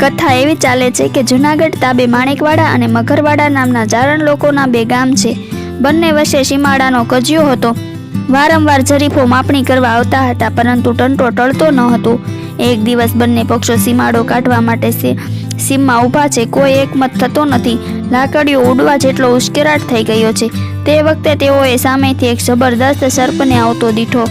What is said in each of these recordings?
કથા એવી ચાલે છે કે જુનાગઢ, તાબે માણેકવાડા અને મગરવાડા નામના ચારણ લોકોના બે ગામ છે. બંને વચ્ચે સીમાડાનો કજિયો હતો. વારંવાર જરીફો માપણી કરવા આવતા હતા, પરંતુ ટંટો ટળતો ન હતો. એક દિવસ બંને પક્ષો સીમાડો કાઢવા માટે સીમમાં ઊભા છે. કોઈ એકમત થતો નથી. લાકડીઓ ઉડવા જેટલો ઉશ્કેરાટ થઈ ગયો છે. તે વખતે તેઓએ સામેથી એક જબરદસ્ત સર્પને આવતો દીઠો.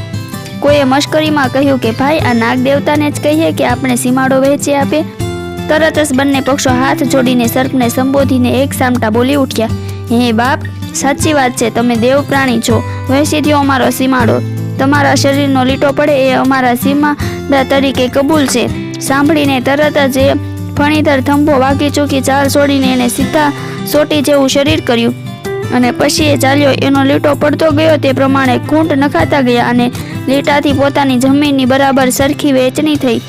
કોઈએ મશ્કરીમાં કહ્યું કે, ભાઈ, આ નાગ દેવતાને જ કહીએ કે આપણે સીમાડો વહેંચી આપે. તરત જ બંને પક્ષો હાથ જોડીને સર્પને સંબોધીને એક સામટા બોલી ઉઠ્યા. હે બાપ, સાચી વાત છે, તમે દેવ પ્રાણી છો. વહેંચી અમારો સીમાડો. તમારા શરીરનો લીટો પડે એ અમારા સીમાડા તરીકે કબૂલ છે. સાંભળીને તરત જ એ ફણીધર થંભો વાગી ચૂકી ચાલ છોડીને એને સીધા સોટી જેવું શરીર કર્યું. અને પછી એ ચાલ્યો એનો લીટો પડતો ગયો તે પ્રમાણે ખૂંટ નખાતા ગયા અને લીટાથી પોતાની જમીનની બરાબર સરખી વહેંચણી થઈ.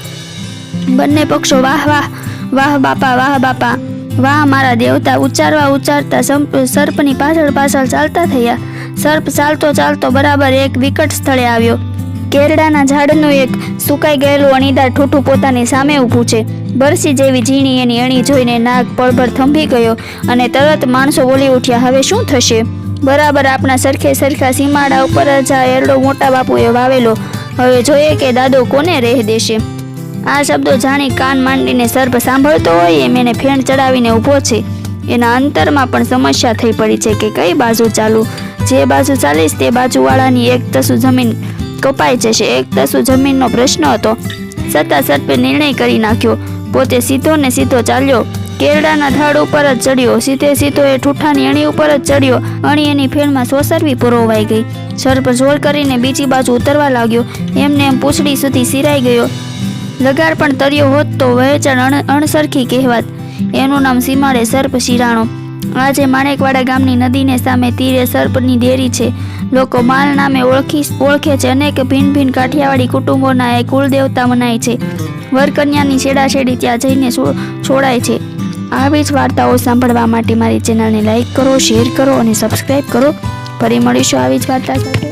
બંને પક્ષો વાહ વાહ વાહ બાપા વાહ બાપા. વાહ, મારા દેવતા ઉચ્ચારવા ઉચ્ચારતા સર્પની પાછળ પાછળ ચાલતા થયા. સર્પ ચાલતો ચાલતો બરાબર એક વિકટ સ્થળે આવ્યો. કેરડાના ઝાડનું એક સુકાઈ ગયેલું અણીદાર ઠૂઠું પોતાની સામે ઊભું છે. બરસી જેવી ઝીણી એની અણી જોઈને નાગ પળભર થંભી ગયો અને તરત માણસો બોલી ઉઠ્યા, હવે શું થશે? બરાબર આપણા સરખે સરખા સીમાડા ઉપર જ આ એરડો મોટા બાપુએ વાવેલો. હવે જોઈએ કે દાદો કોને રેહ દેશે આ શબ્દો જાણી કાન માંડીને સર્પ સાંભળતો હોય એમ એને ફેણ ચડાવીને ઊભો છે. એના અંતરમાં પણ સમસ્યા થઈ પડી છે કે કઈ બાજુ ચાલુ? જે બાજુ ચાલીશ તે બાજુવાળાની એક તસુ જમીન કપાઈ જશે. એક તસુ જમીનનો પ્રશ્ન હતો. છતાં સર્પે નિર્ણય કરી નાખ્યો. પોતે સીધો ને સીધો ચાલ્યો. કેરડાના ઝાડ ઉપર જ ચડ્યો. સીધે સીધો એ ઠૂઠાની અણી ઉપર જ ચડ્યો. અણી એની ફેણમાં સોસરવી પુરોવાઈ ગઈ. સર્પ જોર કરીને બીજી બાજુ ઉતરવા લાગ્યો. એમને એમ પૂંછડી સુધી સિરાઈ ગયો. લગાર પણ તર્યો હોત તો વહેંચણ અણ, અણસરખી કહેવાત. એનું નામ સીમાડે સર્પ શિરાણો. આજે માણેકવાડા ગામની નદીને સામે તીરે સર્પની દેરી છે. લોકો માલ નામે ઓળખી, ઓળખે છે. અનેક ભિન્ન ભિન્ન કાઠિયાવાડી કુટુંબોના એ કુળદેવતા મનાય છે. વરકન્યાની છેડાછેડી ત્યાં જઈને છોડાય છે. આવી જ વાર્તાઓ સાંભળવા માટે મારી ચેનલને લાઈક કરો, શેર કરો અને સબસ્ક્રાઈબ કરો. ફરી મળીશું આવી જ વાર્તા સાથે.